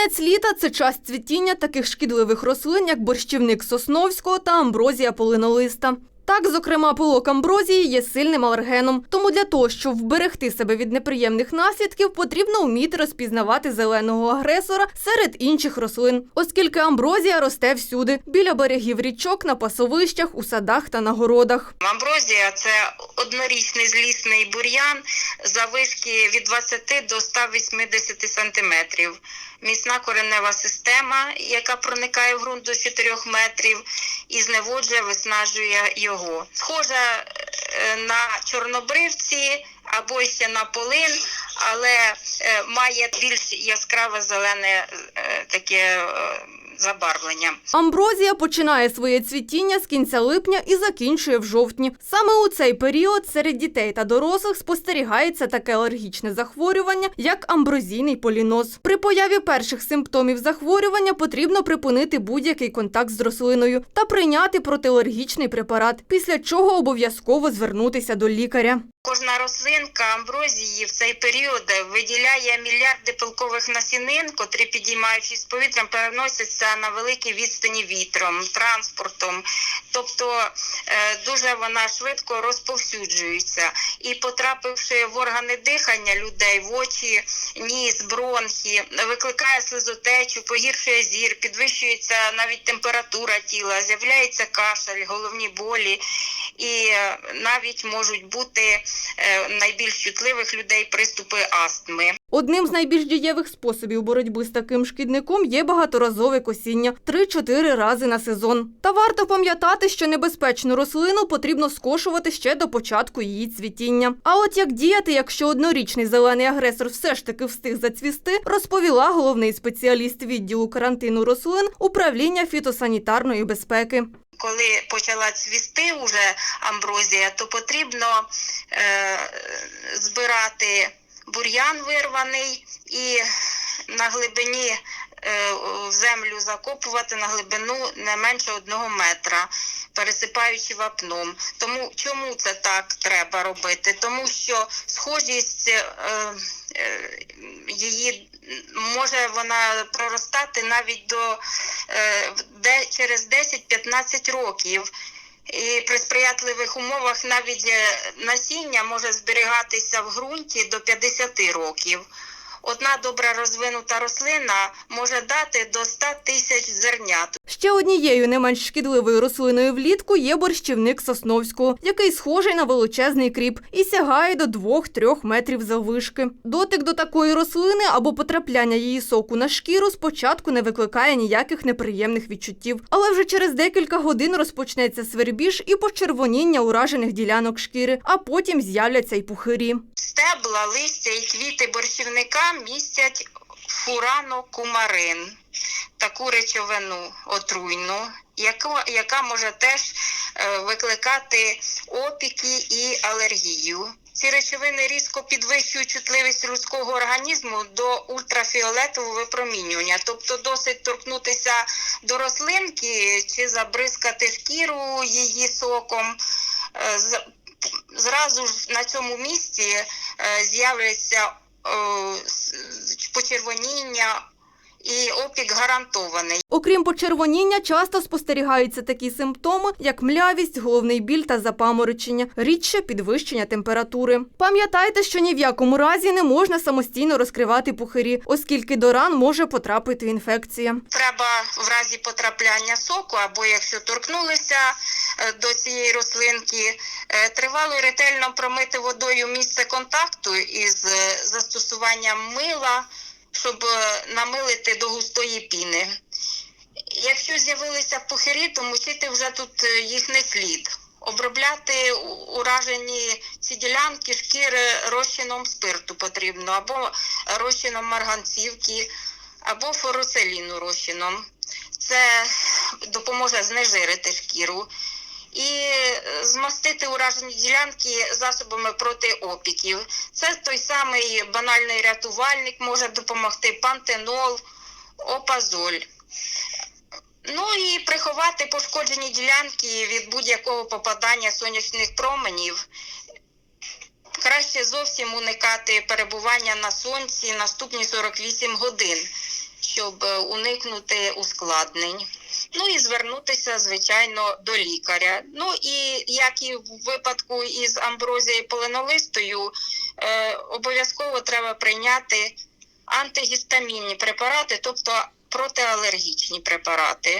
Кінець літа це час цвітіння таких шкідливих рослин, як борщівник сосновського та амброзія полинолиста. Так, зокрема, пилок амброзії є сильним алергеном. Тому для того, щоб вберегти себе від неприємних наслідків, потрібно вміти розпізнавати зеленого агресора серед інших рослин, оскільки амброзія росте всюди біля берегів річок, на пасовищах, у садах та на городах. Амброзія це однорічний злісний бур'ян завишки від 20 до 180 сантиметрів. Міцна коренева система, яка проникає в ґрунт до 4 метрів і зневоджує, виснажує його. Схожа е, на чорнобривці або ще на полин, але е, має більш яскраве зелене е, таке забарвлення. Амброзія починає своє цвітіння з кінця липня і закінчує в жовтні. Саме у цей період серед дітей та дорослих спостерігається таке алергічне захворювання, як амброзійний поліноз. При появі перших симптомів захворювання потрібно припинити будь-який контакт з рослиною та прийняти протиалергічний препарат, після чого обов'язково звернутися до лікаря. Кожна рослинка амброзії в цей період виділяє мільярди пилкових насінин, котрі, підіймаючись повітрям, переносяться на великі відстані вітром, транспортом. Тобто е, дуже вона швидко розповсюджується. І потрапивши в органи дихання людей, в очі, ніс, бронхи, викликає слизотечу, погіршує зір, підвищується навіть температура тіла, з'являється кашель, головні болі. І навіть можуть бути е, найбільш чутливих людей приступи астми. Одним з найбільш дієвих способів боротьби з таким шкідником є багаторазове косіння 3-4 рази на сезон. Та варто пам'ятати, що небезпечну рослину потрібно скошувати ще до початку її цвітіння. А от як діяти, якщо однорічний зелений агресор все ж таки встиг зацвісти, розповіла головний спеціаліст відділу карантину рослин управління фітосанітарної безпеки. Коли почала цвісти уже амброзія, то потрібно е, збирати бур'ян вирваний і на глибині землю закопувати на глибину не менше одного метра, пересипаючи вапном. Тому чому це так треба робити? Тому що схожість е, е, її може вона проростати навіть до е, де через 10-15 років. І при сприятливих умовах навіть е, насіння може зберігатися в ґрунті до 50 років. Одна добре розвинута рослина може дати до 100 тисяч зернят. Ще однією не менш шкідливою рослиною влітку є борщівник сосновського, який схожий на величезний кріп і сягає до 2-3 метрів заввишки. Дотик до такої рослини або потрапляння її соку на шкіру спочатку не викликає ніяких неприємних відчуттів, але вже через декілька годин розпочнеться свербіж і почервоніння уражених ділянок шкіри, а потім з'являться й пухирі. Стебла, листя і квіти борщівника містять фуранокумарин, таку речовину отруйну, яка, яка може теж е, викликати опіки і алергію. Ці речовини різко підвищують чутливість людського організму до ультрафіолетового випромінювання, тобто досить торкнутися до рослинки чи забризкати шкіру її соком. Е, Зразу ж на цьому місці е, з'являться почервоніння і опік гарантований. Окрім почервоніння, часто спостерігаються такі симптоми, як млявість, головний біль та запаморочення, рідше підвищення температури. Пам'ятайте, що ні в якому разі не можна самостійно розкривати пухирі, оскільки до ран може потрапити інфекція. Треба в разі потрапляння соку, або якщо торкнулися е, до цієї рослинки, е, тривало ретельно промити водою місце контакту із е, застосуванням мила, щоб е, намилити до густої піни. Якщо з'явилися пухирі, то мочити вже тут е, їх не слід. Обробляти уражені ці ділянки шкіри розчином спирту потрібно, або розчином марганцівки, або форуцеліну розчином. Це допоможе знежирити шкіру. І е, змастити уражені ділянки засобами проти опіків. Це той самий банальний рятувальник може допомогти пантенол, опазоль. Ну і приховати пошкоджені ділянки від будь-якого попадання сонячних променів. Краще зовсім уникати перебування на сонці наступні 48 годин. щоб е, уникнути ускладнень. Ну і звернутися, звичайно, до лікаря. Ну і як і в випадку із амброзією полинолистою, е, обов'язково треба прийняти антигістамінні препарати, тобто протиалергічні препарати.